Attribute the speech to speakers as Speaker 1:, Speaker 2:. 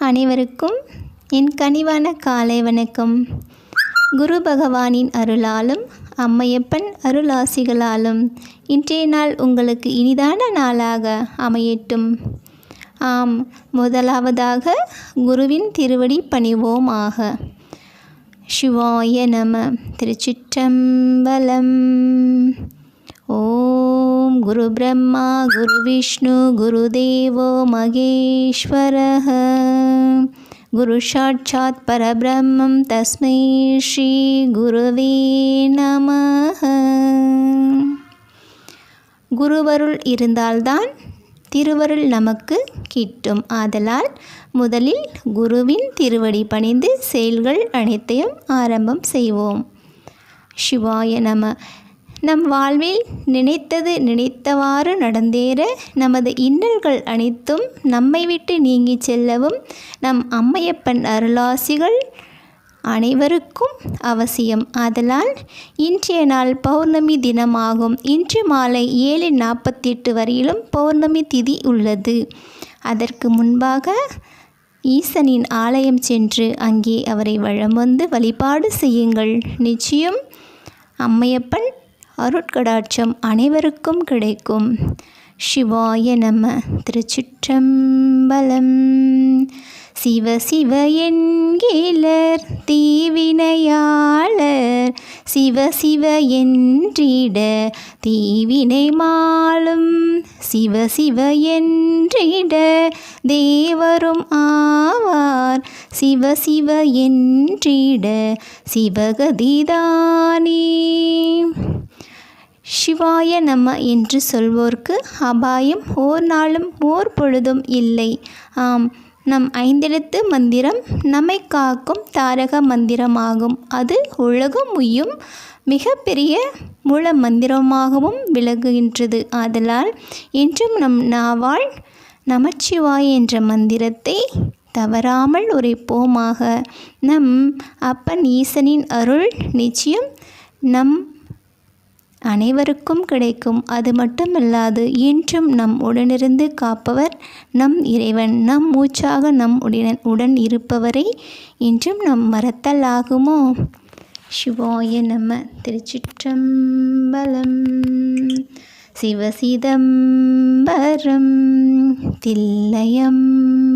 Speaker 1: அனைவருக்கும் என் கனிவான காலை வணக்கம். குரு பகவானின் அருளாலும் அம்மையப்பன் அருளாசிகளாலும் இன்றைய நாள் உங்களுக்கு இனிதான நாளாக அமையட்டும். ஆம் முதலாவதாக குருவின் திருவடி பணிவோமாக. சிவாய நம திருச்சிற்றம்பலம். ஓம் குரு பிரம்மா குரு விஷ்ணு குரு தேவோ மகேஸ்வரः குரு சாட்சாத் பரபிரம்மம் தஸ்மை ஸ்ரீ குருவே நமः குருவருள் இருந்தால்தான் திருவருள் நமக்கு கிட்டும். ஆதலால் முதலில் குருவின் திருவடி பணிந்து செயல்கள் அனைத்தையும் ஆரம்பம் செய்வோம். சிவாய நம நம் வாழ்வில் நினைத்தது நினைத்தவாறு நடந்தேற நமது இன்னல்கள் அனைத்தும் நம்மை விட்டு நீங்கி செல்லவும் நம் அம்மையப்பன் அருளாசிகள் அனைவருக்கும் அவசியம். ஆதலால் இன்றைய நாள் பௌர்ணமி தினமாகும். இன்று மாலை ஏழு நாற்பத்தி எட்டு வரையிலும் பௌர்ணமி திதி உள்ளது. அதற்கு முன்பாக ஈசனின் ஆலயம் சென்று அங்கே அவரை வழம் வந்து வழிபாடு செய்யுங்கள். நிச்சயம் அம்மையப்பன் அருட்கடாட்சம் அனைவருக்கும் கிடைக்கும். சிவாய நம திருச்சிற்றம்பலம். சிவ சிவ என்கிலர் தீவினையாளர். சிவ சிவ என்றிட தீவினை மாளும். சிவ சிவ என்றிட தேவரும் ஆவார். சிவ சிவ என்றிட சிவகதிதானே. சிவாய நம என்று சொல்வோர்க்கு அபாயம் ஓர் நாளும் ஓர் பொழுதும் இல்லை. ஆம் நம் ஐந்தெழுத்து மந்திரம் நம்மை காக்கும் தாரக மந்திரமாகும். அது உலகம் உய்யும் மிகப்பெரிய மூல மந்திரமாகவும் விளங்குகின்றது. ஆதலால் என்றும் நம் நாவால் நமச்சிவாய் என்ற மந்திரத்தை தவறாமல் உரைப்போமாக. நம் அப்பன் ஈசனின் அருள் நிச்சயம் நம் அனைவருக்கும் கிடைக்கும். அது மட்டுமல்லாது என்றும் நம் உடனிருந்து காப்பவர் நம் இறைவன். நம் மூச்சாக நம் உடன் உடன் இருப்பவரை என்றும் நம் மறத்தல் ஆகுமோ? சிவாய நம்ம திருச்சிற்றம்பலம். சிவசிதம்பரம். தில்லையம்பலம்